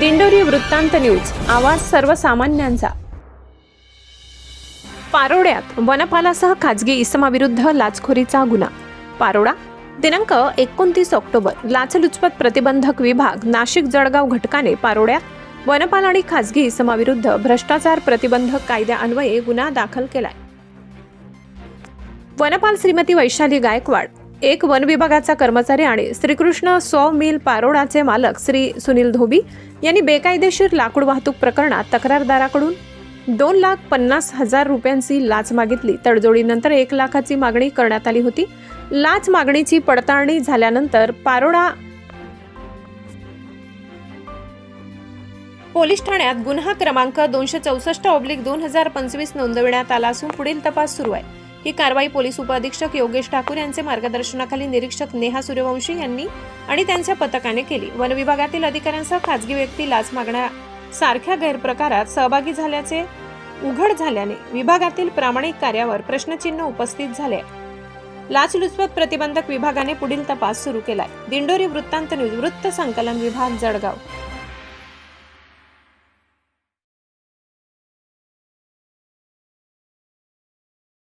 दिंडोरी वृत्तांत न्यूज. आवाज सर्वसामान्यांचा. पारोड्यात वनपालासह खाजगी इसमाविरुद्ध लाचखोरीचा गुन्हा. पारोडा दिनांक एकोणतीस ऑक्टोबर लाचलुचपत प्रतिबंधक विभाग नाशिक जळगाव घटकाने पारोड्यात वनपाल आणि खाजगी इसमाविरुद्ध भ्रष्टाचार प्रतिबंधक कायद्यान्वये गुन्हा दाखल केलाय. वनपाल श्रीमती वैशाली गायकवाड एक वन विभागाचा कर्मचारी आणि श्रीकृष्ण सॉ मिल पारोडाचे मालक श्री सुनील धोबी यांनी बेकायदेशीर लाकूड वाहतूक प्रकरणात तक्रारदाराकडून दोन लाख पन्नास हजार रुपयांची लाच मागितली. तडजोडीनंतर एक लाखाची मागणी करण्यात आली होती. लाच मागणीची पडताळणी झाल्यानंतर पारोडा पोलीस ठाण्यात गुन्हा क्रमांक दोनशे चौसष्ट ऑब्लिक दोन हजार पंचवीस नोंदविण्यात आला असून पुढील तपास सुरू आहे. ही कारवाई पोलीस उपअधीक्षक योगेश ठाकूर यांचे मार्गदर्शनाखाली निरीक्षक नेहा सूर्यवंशी यांनी आणि त्यांच्या पथकाने केली. वन विभागातील अधिकाऱ्यांसह खाजगी व्यक्ती लाच मागण्यासारख्या गैरप्रकारात सहभागी झाल्याचे उघड झाल्याने विभागातील प्रामाणिक कार्यावर प्रश्नचिन्ह उपस्थित झाले. आहे. लाचलुचपत प्रतिबंधक विभागाने पुढील तपास सुरू केलाय. दिंडोरी वृत्तांत न्यूज वृत्त संकलन विभाग जळगाव.